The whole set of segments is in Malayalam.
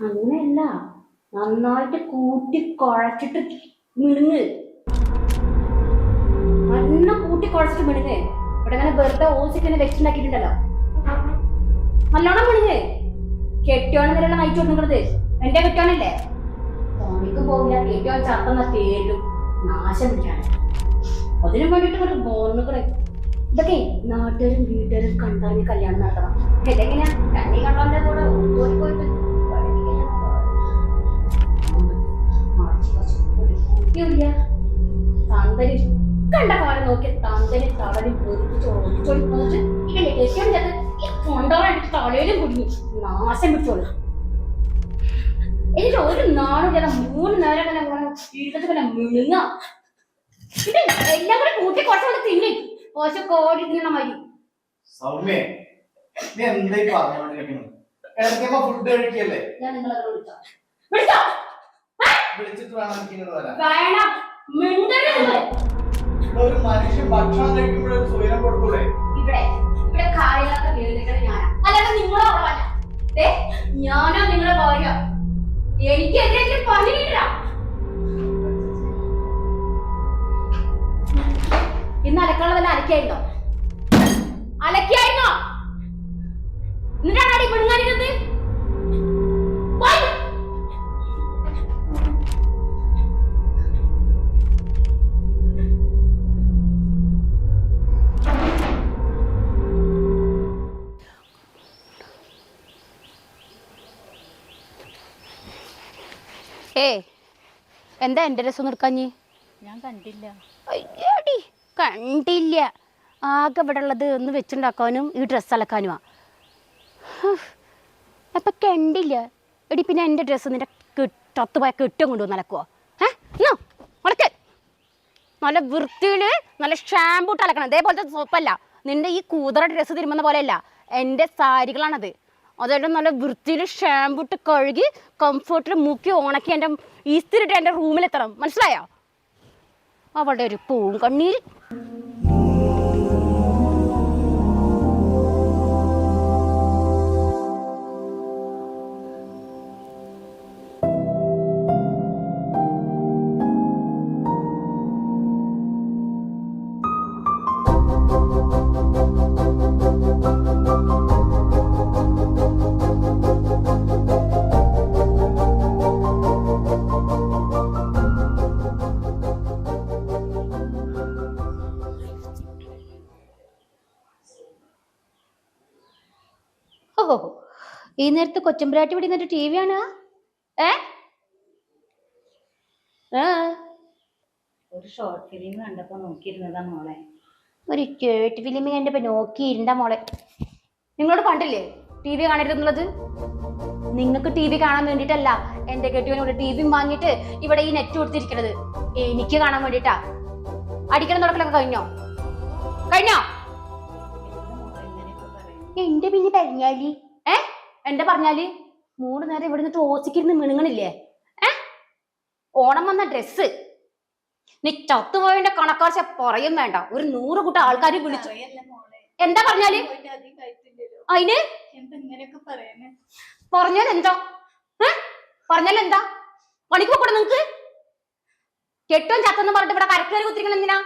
അങ്ങനെയല്ല. നന്നായിട്ട് കൂട്ടി കുഴച്ചിട്ട് മിണുങ്ങ് നല്ല കൂട്ടി കുഴച്ചിട്ട് മിണുങ്ങ് ഇവിടെ അങ്ങനെ വെറുതെ ഓസിക്കനെ വെച്ചിട്ടുണ്ടാക്കിയിട്ടുണ്ടല്ലോ നല്ലോണം മിണുങ്ങ് കെട്ടിയോണം വരെയുള്ള നയിച്ചു കൊടുക്കുന്നത് എന്റെ കെട്ടിയോണല്ലേ പണിക്ക് പോകില്ല കെട്ടിയോൻ ചത്തന്ന പേരും നാശം പിടിക്കാണ് അതിനു വേണ്ടിട്ട് ഒരു ബോർണുകളെ ഇതൊക്കെ നാട്ടുകാരും വീട്ടുകാരും കണ്ടാൽ കല്യാണം നടത്തണം. ഇതെങ്ങനെയാ? കണ്ണി കണ്ടോന്റെ കൂടെ പോയി പോയിട്ട് ഒരു കുട്ടിയുമില്ല. തന്തരി കണ്ട കാലം നോക്കി തന്തരി തവലും ചോദിച്ചോടി പോയിട്ട് ഇവന്റെ കെട്ടിയം ചെന്ന് ഈ കൊണ്ടോടായിട്ട് തലയിലും കുടുങ്ങി. നാശം പിടിച്ചോളൂ. എനിക്ക് ഒരു നാളും ചില മൂന്ന് നേരം തന്നെ വീട്ടിൽ തന്നെ മിണുങ്ങ എല്ലാം കൂടെ കൂട്ടി കുറച്ചുകൊണ്ട് തിന്നി. കുറച്ച് കോടി തിന്നണ മതി സൗമ്യ നീ എന്തായി ഫുഡ് കഴിക്കല്ലേ? ഞാൻ നിങ്ങളെ വിളിച്ചോ വിളിച്ചോ വിളിച്ചിട്ട് വേണം എനിക്ക് ഇങ്ങോട്ട് വരാൻ. വേണം. മിണ്ടരുത്. ഇവിടെ ഒരു മനുഷ്യൻ ഭക്ഷണം കഴിക്കുമ്പോഴൊരു സ്വയം കൊടുക്കൂടെ? ഇവിടെ. ഇവിടെ ഞാനാ. അല്ലാതെ നിങ്ങളോ ഉള്ളതല്ല ദേ, ഞാനോ നിങ്ങളെ ഭാര്യ. എനിക്കെതിരെ പണിയില്ല. ഇന്ന് അലക്കാനുള്ളതല്ല അലക്കായിരുന്നോ അലക്കായിരുന്നോ ഏ എന്താ എന്റെ രസം നിർക്കാഞ്ഞി ഞാൻ കണ്ടില്ല. അയ്യടി കണ്ടില്ല. ആകെ ഇവിടെ ഉള്ളത് ഒന്ന് വെച്ചുണ്ടാക്കാനും ഈ ഡ്രസ്സ് അലക്കാനുമാ. അപ്പം കണ്ടില്ല. എടി പിന്നെ എന്റെ ഡ്രസ്സ് നിന്റെ കിട്ടത്ത് പോയ കിട്ടും കൊണ്ടുവന്ന് അലക്കുവോ? ഏ എന്നോ നല്ല വൃത്തിയിൽ നല്ല ഷാമ്പൂ ഇട്ട് അലക്കണം. അതേപോലത്തെ സോപ്പല്ല നിന്റെ ഈ കൂതറ ഡ്രസ്സ് തിരുമുന്ന പോലെയല്ല. എന്റെ സാരികളാണത്. അതെല്ലാം നല്ല വൃത്തിയിൽ ഷാമ്പുട്ട് കഴുകി കംഫർട്ടിൽ മുക്കി ഉണക്കി എന്റെ ഈസ്തിരിട്ട് എന്റെ റൂമിലെത്തണം മനസ്സിലായോ? അവളുടെ ഒരു പൂവും കണ്ണീര് ഈ നേരത്ത് കൊച്ചമ്പ്രാട്ടി ഇവിടെ നിന്നിട്ട് ടി വി ആണ് ഏ? ഒരു ഷോർട്ട് ഫിലിം കണ്ടപ്പോ നോക്കിയിരുന്നതാ മോളെ. ഒരു കേട്ട് ഫിലിം കണ്ടപ്പോ മോളെ. നിങ്ങളോട് പണ്ടില്ലേ ടി വി കാണരുതെന്നുള്ളത്? നിങ്ങൾക്ക് ടി വി കാണാൻ വേണ്ടിട്ടല്ല എന്റെ കെട്ടിയവനോട് ടി വി വാങ്ങിയിട്ട് ഇവിടെ ഈ നെറ്റ് കൊടുത്തിരിക്കണത്. എനിക്ക് കാണാൻ വേണ്ടിട്ടാ. അടിക്കണം തുടക്കലൊക്കെ കഴിഞ്ഞോ? കഴിഞ്ഞോ? എന്റെ പിന്നെ പറഞ്ഞാൽ ഏ എന്റെ പറഞ്ഞാൽ? മൂന്ന് നേരം ഇവിടെ നിന്ന് ഓസിക്കിരുന്ന് മിണുങ്ങണില്ലേ? ഏ? ഓണം വന്ന ഡ്രസ്സ് നീ ചത്തുപോയതിന്റെ കണക്കാശ പറയും വേണ്ട. ഒരു നൂറ് കൂട്ടം ആൾക്കാർ വിളിച്ചു. എന്താ പറഞ്ഞാൽ? അതിന് എന്താ പറഞ്ഞാൽ എന്താ ഏ? പറഞ്ഞാൽ എന്താ പണിക്ക് പോക്കൂടെ നിങ്ങക്ക്? കെട്ടോ ചത്തെന്ന് പറഞ്ഞിട്ട് ഇവിടെ കരക്കേറി കുത്തിരിക്കണം എന്തിനാ?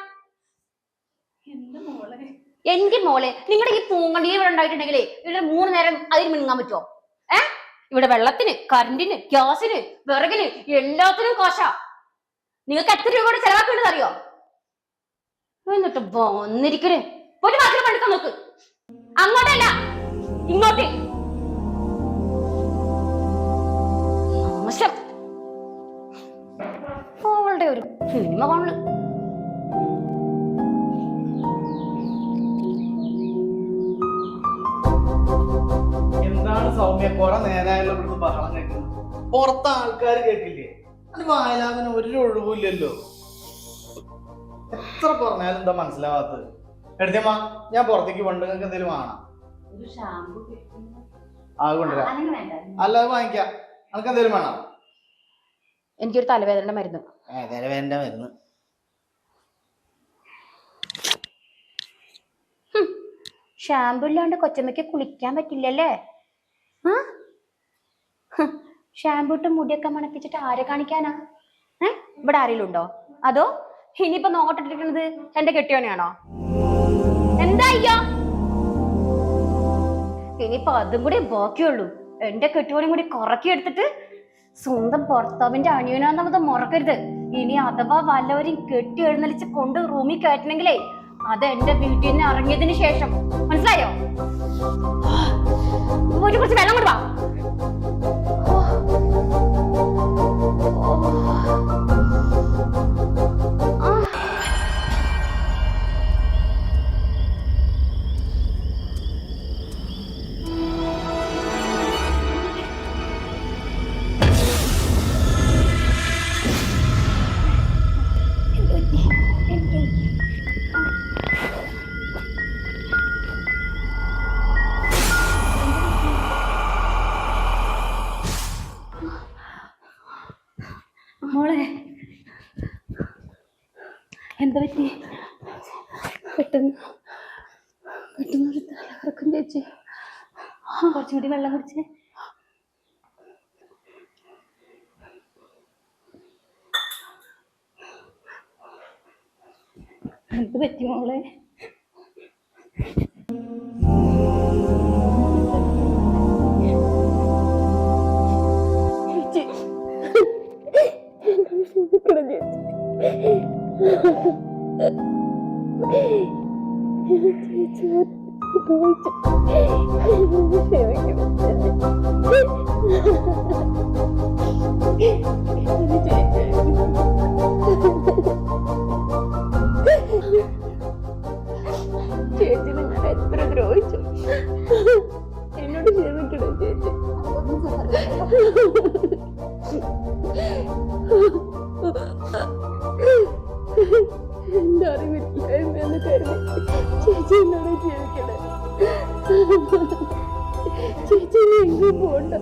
എന്റെ മോളെ നിങ്ങളുടെ ഈ പൂങ്കണ്ടി ഇവിടെ ഉണ്ടായിട്ടുണ്ടെങ്കിലേ ഇവിടെ മൂന്ന് നേരം അതിന് മിണുങ്ങാൻ പറ്റുമോ ഇവിടെ വെള്ളത്തിന് കറണ്ടിന് ഗ്യാസിന് വിറകിന് എല്ലാത്തിനും കോശ. നിങ്ങൾക്ക് എത്ര രൂപ കൂടെ ചെലവാക്കേണ്ടത് അറിയോ? എന്നിട്ട് വന്നിരിക്കണേ. ഒരു മാത്രം പണിക്കാൻ നോക്ക്. അങ്ങോട്ടല്ല ഇങ്ങോട്ട്. ഒരു സിനിമ കാണൽ കുറെ നേരായാലും ഇവിടുന്ന് ബഹളം കേൾക്കുന്നു പുറത്ത് ആൾക്കാർ കേൾക്കില്ലേ അത് വായലാതിന് ഒരു ഒഴിവില്ലല്ലോ എത്ര പറഞ്ഞാലും എന്താ മനസ്സിലാവാത്തത്? എടുത്തമ്മ ഞാൻ പുറത്തേക്ക് കൊണ്ട് നിങ്ങൾക്ക് എന്തെങ്കിലും വേണം ഒരു ഷാമ്പു കിട്ടുന്നു ആ കൊണ്ടുവരാം. അങ്ങനെ വേണ്ട അല്ലാതെ വാങ്ങിക്കാം. എന്തെങ്കിലും വേണം? എനിക്കൊരു തലവേദന മരുന്ന്. തലവേദന മരുന്ന്. ഷാമ്പു ഇല്ലാണ്ട് കൊച്ചമ്മയ്ക്ക് കുളിക്കാൻ പറ്റില്ലല്ലേ? ആ? ഷാമ്പൂട്ട് മുടിയൊക്കെ മണപ്പിച്ചിട്ട് ആരെ കാണിക്കാനാ? ഏ? ഇവിടെ ആരെങ്കിലും ഉണ്ടോ അതോ? ഇനിയിപ്പോ നോട്ടിട്ടിരിക്കുന്നത് എന്റെ കെട്ടിയോനെയാണോ? എന്താ അയ്യോ? ഇനിയിപ്പോ അതും കൂടി ബാക്കിയുള്ളൂ. എന്റെ കെട്ടിയോനും കൂടി കുറക്കി എടുത്തിട്ട് സ്വന്തം ഭർത്താവിന്റെ അണിയനാന്നത് മറക്കരുത്. ഇനി അഥവാ വല്ലവരും കെട്ടി എഴുന്നള്ളിച്ച് കൊണ്ട് റൂമിൽ കയറ്റണെങ്കിലേ അത് എന്റെ വീട്ടിൽ നിന്ന് ഇറങ്ങിയതിന് ശേഷം. മനസ്സിലായോ? ഒരു കുറച്ച് വെള്ളം കൊടുവാ മോളെ. എന്താ പറ്റി? പെട്ടെന്ന് പെട്ടെന്ന് ഒരു തലകറക്കം ചേച്ചി. കുറച്ചുകൂടി വെള്ളം കുടിച്ച്. എന്ത് പറ്റി മോളെ? I'm going to... I'm going to... I'm going to... I'm going to... അറിവില്ലായ്മ തരുമോ ചേച്ചി എന്നോട് ക്ഷമിക്കണേ ചേച്ചി എങ്ങും പോണ്ട.